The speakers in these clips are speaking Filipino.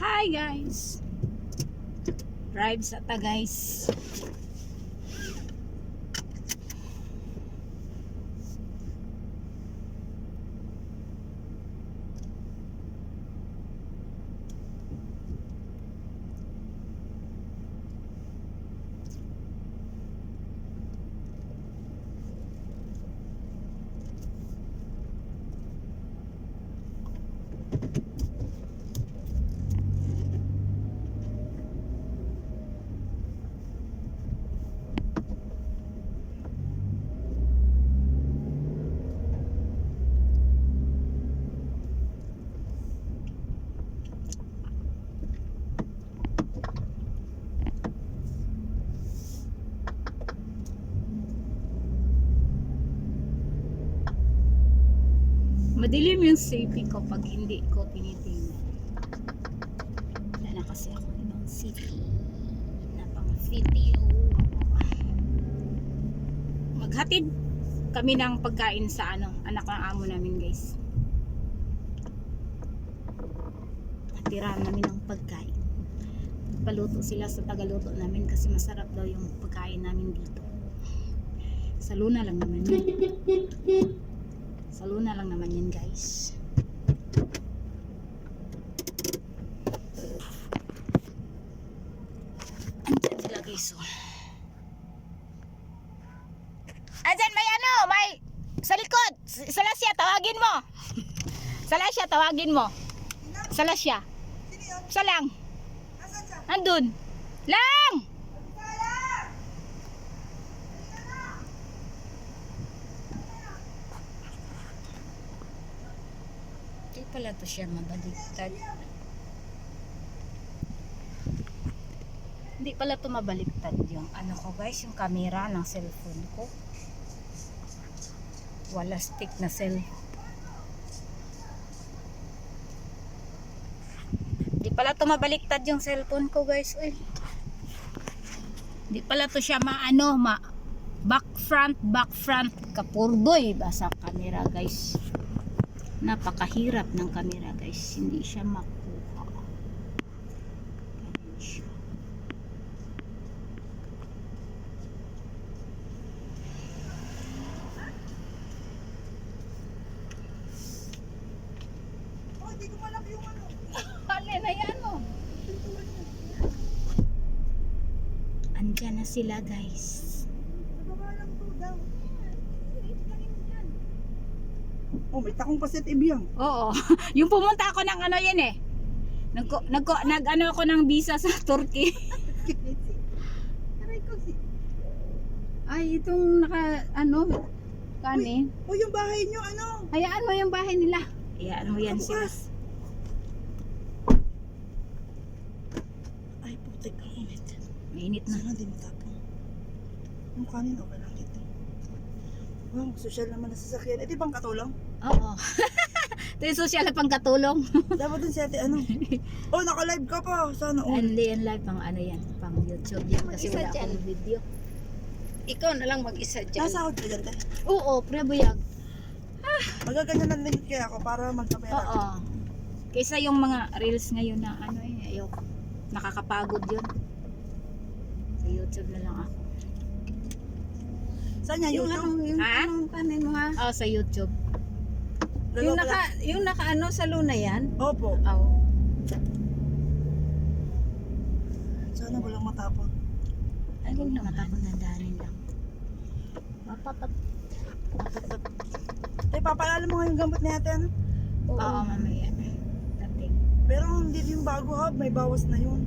Hi guys! Drive sa ta guys. Madilim yung safety ko pag hindi ko tinitingnan. Wala na kasi ako ibang city. Na pang video. Maghatid kami ng pagkain sa ano, anak ng amo namin guys. Natirahan namin ng pagkain. Paluto sila sa tagaluto namin kasi masarap daw yung pagkain namin dito. Sa Luna lang naman. Sa Luna lang naman yan guys. Andyan sila guys. Oh. Andyan may ano, may sa likod. S- Salasya, tawagin mo. Salasya, tawagin mo. Salasya. Sa lang. Andun. Lang! Hindi pala to siya mabaliktad. Hindi pala to mabaliktad yung ano ko guys, yung camera ng cellphone ko. Wala stick na cell. Hindi pala to mabaliktad yung cellphone ko guys. Uy. Hindi pala to siya maano, ma back front, back front. Kapurdoy ba sa camera guys napakahirap ng camera guys hindi siya makuha Ganun siya. Oh, di ko yung ano. Alin na yan oh. andyan na sila guys Nagawa lang to daw. Oh, may takong paset ibiyang. oo yung pumunta ako ng ano yan eh nagko, nagko, nag ano ako ng visa sa Turkey ay itong naka ano kanin Oh, yung bahay nyo, ano? hayaan mo yung bahay nila hayaan mo yan sila. Ay, putik ang init. mainit na Sana di matapang. Yung kanin, okay lang dito. Wow, social naman na sasakyan. Eh, di bang katulong? Oo ito yung social na pangkatulong Dapat dun si ate, ano? Oh, naka-live ka pa. Sana all. Only in live pang ano yan, pang YouTube yan kasi Mag-isa wala dyan. akong video. Ikaw na lang mag-isa dyan. Nasa ako dyan, te. Oo, prebuyag. Magaganyan lang din kaya ako para magkapera. Oo. Kaysa yung mga reels ngayon na ano eh, ayaw. Nakakapagod yun. Sa YouTube na lang ako. Saan yan? Yung YouTube? anong, yung Ha? anong tanin mo ha? Oo, sa YouTube. Yung naka, yung naka ano sa luna yan? Opo. Oo. Sana walang matapon. Ay, huwag na matapon na daanin lang. Mapapat. Mapapat. Eh, papalala mo yung gamot ni ate, ano? Oo, mamaya. Dating. Pero hindi yung bago ha, may bawas na yun.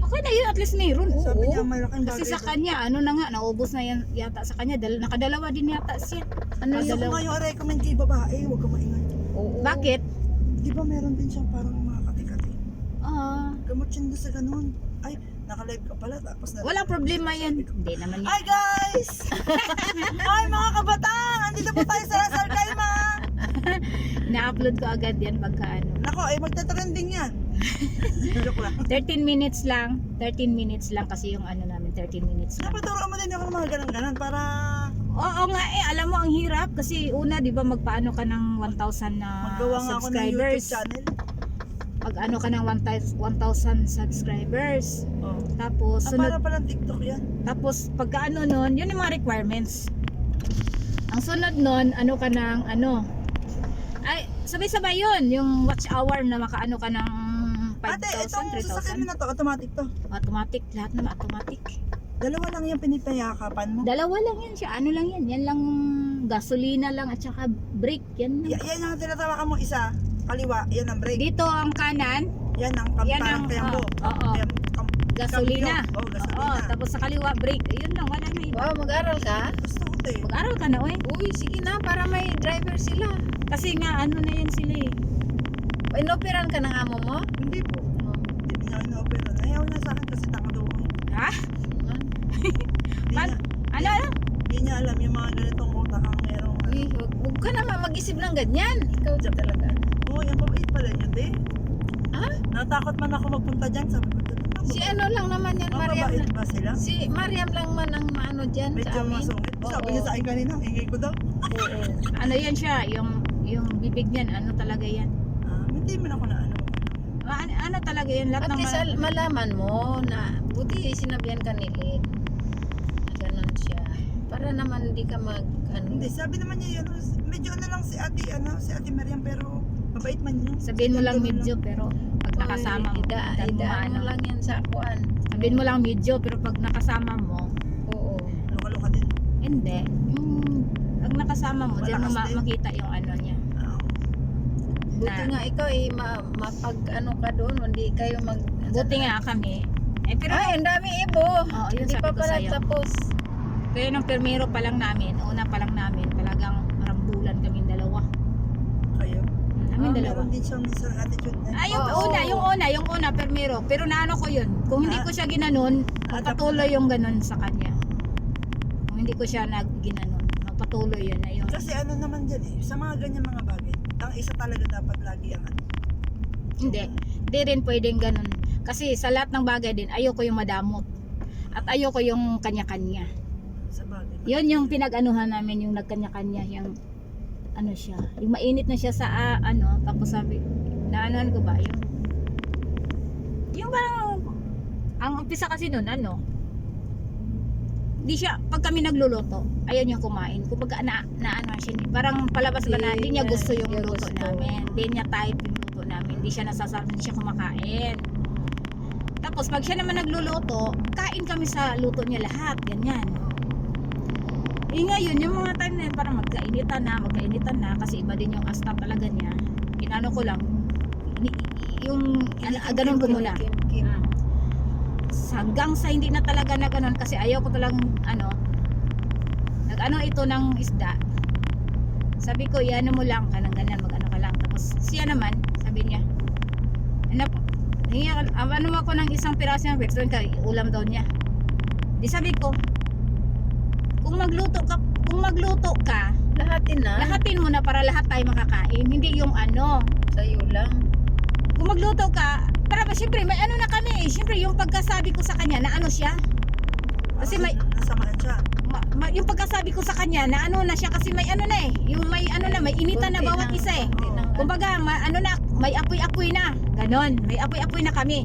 Okay na yun, at least mayroon. Oo. Sabi niya malaking bagay. Kasi sa daw. kanya, ano na nga, naubos na yan yata sa kanya. Dal nakadalawa din yata siya. Ano Kasi yung kung yung recommend kay babae, huwag ka maingay. Oo. Bakit? Di ba meron din siyang parang mga kati-kati? Ah, Gamot yun doon sa ganun. Ay, naka-live ka pala tapos na... walang problema yan. Hindi naman yan. Hi guys! Hi mga kabataan! Andito po tayo sa Lasal Kaima! Na-upload ko agad yan pagka ano. Nako, eh magta-trending yan. Joke lang. 13 minutes lang. 13 minutes lang kasi yung ano namin, 13 minutes lang. Napaturo mo din ako ng mga ganun-ganon para Oo nga eh, alam mo ang hirap kasi una 'di ba magpaano ka ng 1,000 na magawa nga ako ng YouTube subscribers. channel. mag ano ka ng 1,000 1,000 subscribers. Oh. Tapos Ah, sunod para palang TikTok yan. tapos pagka ano nun, yun yung mga requirements. Ang sunod nun, ano ka ng ano, ay, sabay-sabay yun, yung watch hour na makaano ka ng Ate, itong 5,000, sasakyan mo 3,000. na to, automatic to. Automatic, lahat naman automatic. Dalawa lang yung pinipayakapan mo. Dalawa lang yan siya, ano lang yan, yan lang gasolina lang at saka brake, yan lang. Y- yan ang tinatawakan mo isa, kaliwa, yan ang brake. Dito ang kanan, Yan ang kam- Yan parang ang- kayambo. oo, oo. Kayam- kam- gasolina. Cambio. Oh, gasolina. Oo, tapos sa kaliwa brake, yun lang, wala na iba. Wow, mag-aral ka? Gusto ko to eh. Mag-aral ka na, oy. Uy, sige na, para may driver sila. Kasi nga, ano na yan sila eh. Inoperan ka ng amo mo? Hindi po. Hindi niya ino-opera. Ayaw na sa akin kasi tanga daw ako. Ha? Man- niya, Ano, ano? hindi niya alam yung mga ganitong utak ang merong. Uy, huwag, huwag ka naman mag-isip ng ganyan. Ikaw talaga. Oo, yung mabait pala yun, eh. Ha? Natakot man ako magpunta dyan. Sabi ko, "Dito na, Si ano lang naman yan, Mariam. mabait ba sila? Si Mariam lang man ang maano dyan Medyo sa amin. masungit. Sabi niya sa akin kanina, ingay ko daw. Oo. Ano yan siya, yung yung bibig niyan, ano talaga yan. Ah, hindi man ako na ano. Ah, Ano, ano talaga yan, lahat At ng least mga- al- malaman mo na buti sinabihan ka ni Lynn. Para naman hindi ka mag ano. Hindi, sabi naman niya yun, medyo ano lang si ate, ano, si ate Mariam, pero mabait man yun. sabihin mo lang medyo, pero pag nakasama mo, ida, ida, ano. ano lang yan sa kuan. Sabihin mo lang medyo, pero pag nakasama mo, Oo. Luka-luka din. hindi. Yung, pag nakasama mo, diyan mo Malakas ma- din. makita yung ano niya. Ah, Buti Na- nga ikaw eh, ma, mapag ano ka doon, hindi kayo mag... Buti nga kami. Eh, pero, Ay, ang dami ibo. Oo, yun hindi sabi pa ko pala sa'yo. tapos. Kaya nung permiro pa lang namin, una pa lang namin, talagang rambulan kaming dalawa. kayo. Namin Ah, dalawa. meron din siyang minsan attitude na. Ah, yung Oo. una, yung una, yung una, permiro. Pero naano ko yun. Kung hindi Ah. ko siya ginanon, Ah, magpatuloy yung ganon sa kanya. Kung hindi ko siya nag ginanon, magpatuloy yun na yun. Kasi ano naman dyan eh, sa mga ganyan mga bagay, ang isa talaga dapat lagi ang ano. Hindi. Hindi rin pwedeng ganon. Kasi sa lahat ng bagay din, ayoko yung madamot. At ayoko yung kanya-kanya. Sa bagay. Yun yung pinag-anuhan namin, yung nagkanya-kanya, yung ano siya, yung mainit na siya sa ah, ano, tapos sabi, na ano ko ba, yung yung parang ang umpisa kasi nun, ano, di siya, pag kami nagluluto, ayaw niya kumain. Kumbaga, na, na ano siya, parang palabas ba na, Di hindi niya gusto yung niya luto gusto. namin. Hindi niya type yung luto namin. Hindi siya nasasarap, hindi siya kumakain. Tapos, pag siya naman nagluluto, kain kami sa luto niya lahat, ganyan. Eh ngayon, yung mga time na yun, parang magkainitan na, magkainitan na, kasi iba din yung asta talaga niya. Inano ko lang, yung, ano, ah, ganun ko muna. Mm. hanggang sa hindi na talaga na ganun kasi ayaw ko talagang ano nag ano ito ng isda sabi ko iano mo lang ka ng ganyan mag ano ka lang tapos siya naman sabi niya ano hingi ah, ano ako ng isang piraso ng ka ulam daw niya di sabi ko kung magluto ka kung magluto ka Lahatin na. lahatin mo na para lahat tayo makakain hindi yung ano Sa'yo lang. kung magluto ka, para ba, syempre, may ano na kami eh. Syempre, yung pagkasabi ko sa kanya, na ano siya. Kasi may, Nasamaan siya. ma, ma- yung pagkasabi ko sa kanya, na ano na siya, kasi may ano na eh. Yung may ano na, may initan na bawat ng- isa eh. Kumbaga, ma, ano na, may apoy-apoy na. Ganon, may apoy-apoy na kami.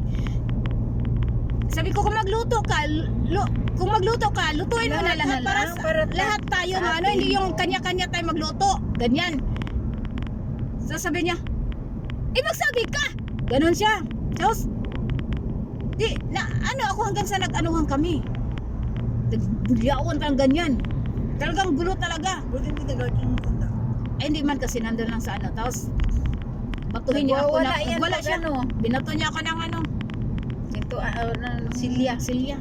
Sabi ko, kung magluto ka, lu, kung magluto ka, lutuin mo na Lahat lahat na para, lang, sa- para ta- lahat tayo, sa ma, ano, atin. hindi yung kanya-kanya tayo magluto. Ganyan. So sabi niya, eh magsabi ka! Ganon siya. Tapos, di, na, ano ako hanggang sa nag-anuhan kami. Nagbulyawan parang ganyan. Talagang gulo talaga. Buti hindi nag-guard yung matanda. Ay, hindi man kasi nandun lang sa ano. Tapos, batuhin niya ako na, yan wala pag siya. ano. Binato niya ako ng ano, Ito, ah, ah, Silya. silya.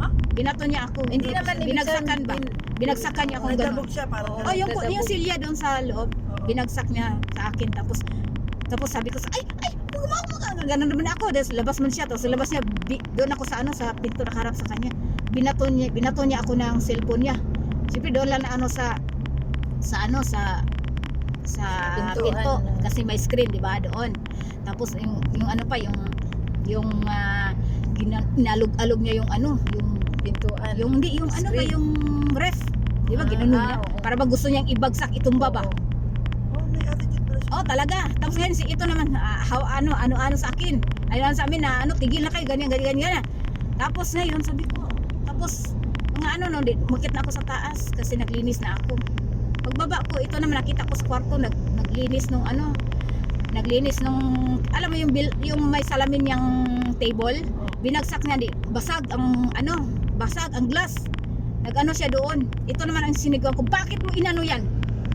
Ha? Binato niya ako. Hindi naman ibig Binagsakan ba? bin- Binagsakan niya akong gano'n. Nagdabog siya parang. Oh, yung, yung silya doon sa loob, Oo. binagsak niya sa akin. Tapos, tapos sabi ko sa, ay, ay, huwag mo, mo, ganun naman ako. Tapos labas man siya. Tapos labas niya, bi, doon ako sa ano, sa pinto nakaharap sa kanya. Binato niya, binato niya ako ng cellphone niya. Siyempre doon lang na ano sa, sa ano, sa, sa Pintuan, pinto. ano. Kasi may screen, di ba, doon. Tapos yung, yung ano pa, yung, yung, ah, inalog-alog niya yung ano, yung Pintuan. yung hindi, yung ano ba, yung ref. Di ba, Ah, ginanon niya. oo. Para ba gusto niyang ibagsak, itumba ba? Oo. Oh, may attitude pala Oh, talaga. Tapos ngayon si ito naman ah, how, ano ano ano sa akin. Ayun sa amin na ano tigil na kayo ganyan ganyan ganyan. Tapos ngayon sabi ko, tapos mga ano no, umakit na ako sa taas kasi naglinis na ako. Pagbaba ko, ito naman nakita ko sa kwarto nag, naglinis nung ano, naglinis nung alam mo yung bil, yung may salamin yung table, binagsak niya di basag ang ano, basag ang glass. Nag-ano siya doon. Ito naman ang sinigaw ko, bakit mo inano yan?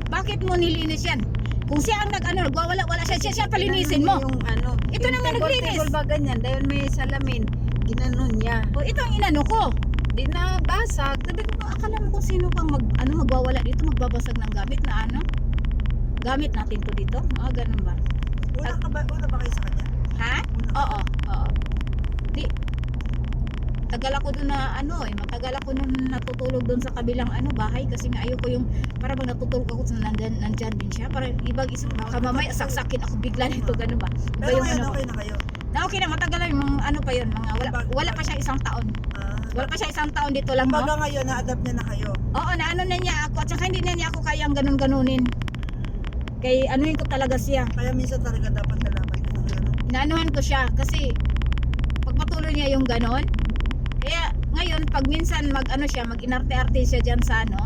Bakit mo nilinis yan? Kung siya ang nag-ano, nagwawala, wala siya, siya, siya palinisin mo. Yung ano. Ito yung naman naglinis. Ba ganyan? Dahil may salamin. Ginanon niya. O ito ang inano ko. Di na basag. Sabi ko, akala mo kung sino pang mag, ano, magwawala dito, magbabasag ng gamit na ano? Gamit natin to dito? Ah, ganun ba? Una ka ba, una ba kayo sa kanya? Ha? Una. Oo, oo. Di, tagal ako doon na ano eh, matagal ako nung natutulog doon sa kabilang ano bahay kasi nga ayoko yung para bang natutulog ako sa nandyan, nandyan din siya. Para ibang isip baka mamaya saksakin ako bigla nito gano'n ba? Iba Pero yung ngayon, ano okay na kayo. na okay na matagal na yung mga ano pa yun mga wala, wala pa siya isang taon. Ah, wala pa siya isang taon dito lang no? Kumbaga ngayon, na-adapt niya na kayo. oo na ano na niya ako at saka hindi na niya ako kayang ganun ganunin kay anuhin ko talaga siya. Kaya minsan talaga dapat nalaman ko na kayo. no? inaanuhan ko siya kasi niya yung ganon kaya ngayon pag minsan mag ano siya mag inarte-arte siya dyan sa ano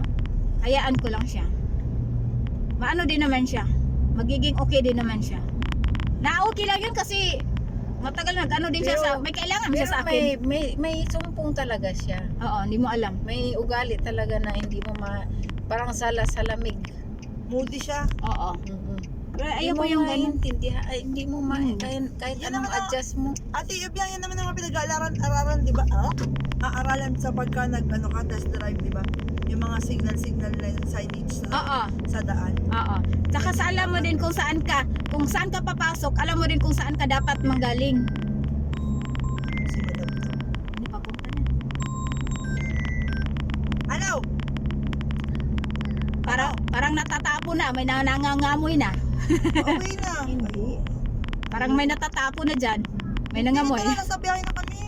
hayaan ko lang siya maano din naman siya magiging okay din naman siya na okay lang yun kasi matagal nag ano din siya Pero- sa may kailangan siya sa may, akin may, may sumpong talaga siya. oo hindi mo alam May ugali talaga na hindi mo ma... Parang sala sa lamig. Moody siya. oo Mm-mm. Ayaw mo ko yung ganon maintindihan. Ay, hindi mo ma... Mm. Kahit, kahit Yan anong naman adjust mo. Ate, Ibiang, yan naman ang mga pinag-aaralan, aralan, di ba? Ah? Aaralan sa pagka nag, ano ka, test drive, di ba? Yung mga signal-signal na signage sa, oo sa daan. oo saka sa alam mo din kung saan ka kung saan ka papasok alam mo din kung saan ka dapat manggaling Si Madam. hindi pa punta na Ano? Parang, parang natatapo na, may nangangamoy na. Okay na. Hindi. Parang may natatapo na dyan. May Hindi nangamoy. na, nasa biyahe na kami.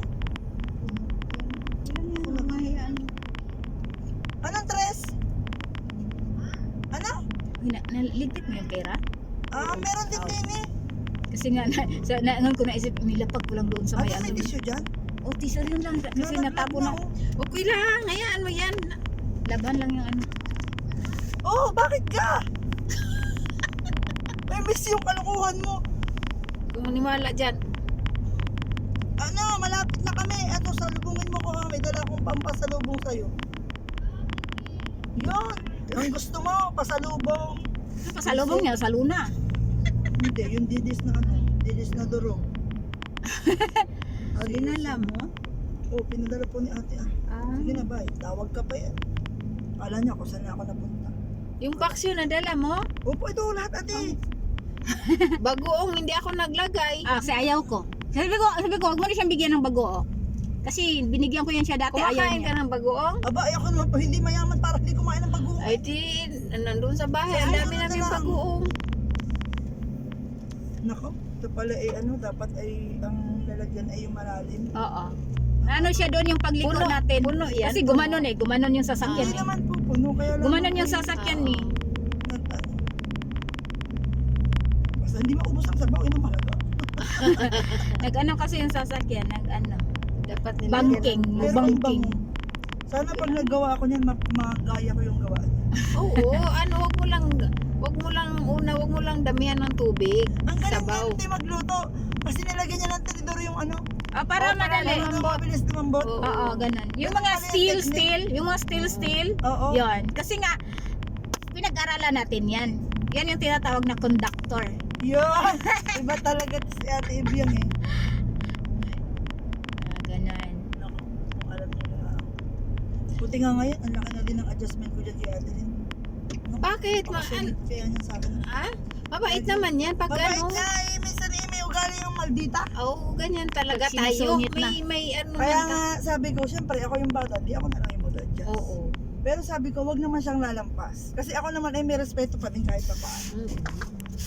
Anong tres? Ano? Hina, naligpit mo yung pera? Ah, meron din din eh. Kasi nga, na, sa, na, ngayon ko naisip, nilapag ko lang doon sa may Ano ano. may tissue dyan? O, tisa yun lang. Kasi natapo na. oh. Okay lang. Hayaan mo yan. Laban lang yung ano. Oh, bakit ka? Miss yung kalukuhan mo. Kung maniwala dyan. Ano, malapit na kami. Eto, salubungin mo ko ha. May dala akong pampasalubong sa'yo. Yun. Ang gusto mo, pasalubong. Ano pa sa lubong niya, sa luna. Hindi, yung didis na ano, didis na durog. O, dinala mo. Oh, pinadala po ni ate ah. Ah. Sige na ba, tawag ka pa yan. Kala niya kung saan na ako napunta. Yung paksyo na dala mo, Opo, ito lahat ate. bagoong hindi ako naglagay. Ah, kasi ayaw ko. Sabi ko, sabi ko, huwag mo na siyang bigyan ng bago. Kasi binigyan ko yan siya dati, ayaw Kumakain ka niya. ng bagoong? Aba, ay ako naman po, hindi mayaman para hindi kumain ng bago. Ay di, nandun sa bahay. Ang Ay, dami ano namin na lang? bagoong. Nako, ito pala ay ano, dapat ay ang lalagyan ay yung malalim. Oo. Ano siya doon yung pagliko Puno, natin. puno yan. Kasi gumanon eh, gumanon yung sasakyan Hindi eh. naman po, puno kaya lang. Gumanon yung ako sasakyan Ah. eh. nag, ano. Basta hindi maubos ang sabaw, yun ang mahalaga. Nag-ano kasi yung sasakyan, nag-ano. Dapat nilagyan Banking. ng- Pero Banking. Sana pag naggawa ako niyan, ma- magaya ko yung gawa niya. Oo, ano, wag mo lang, wag mo lang, una, wag mo lang damihan ng tubig. Ang galing Sabaw. niya, magluto. Kasi nilagyan niya ng tinidor yung ano. Ah, para Oh, para madali. Ano, mabilis lumambot. Oo. Oo, ganun. Yung mga yung steel, technique. steel, yung mga steel, steel, Oo. yon. Kasi nga, pinag-aralan natin yan. Yan yung tinatawag na conductor. Yun. Iba talaga si Ate Ibiang eh. Ah, ganun. Naku, kung alam niyo na. Buti nga ngayon, ang laki na din ng adjustment ko dyan kay Ate Lynn. Naku, Bakit? Ma- napakasulit kaya niya sa akin. Ah? Mabait naman yan. Pag Mabait ano, niya eh, minsan eh, may ugali yung maldita. Oo, ganyan talaga Pag tayo. sinusungit na. May, may ano Kaya nga, sabi ko, syempre ako yung bata, di ako na lang yung mag-adjust. Oo. Pero sabi ko, wag naman siyang lalampas. Kasi ako naman ay may respeto pa din kahit pa paano. Mm.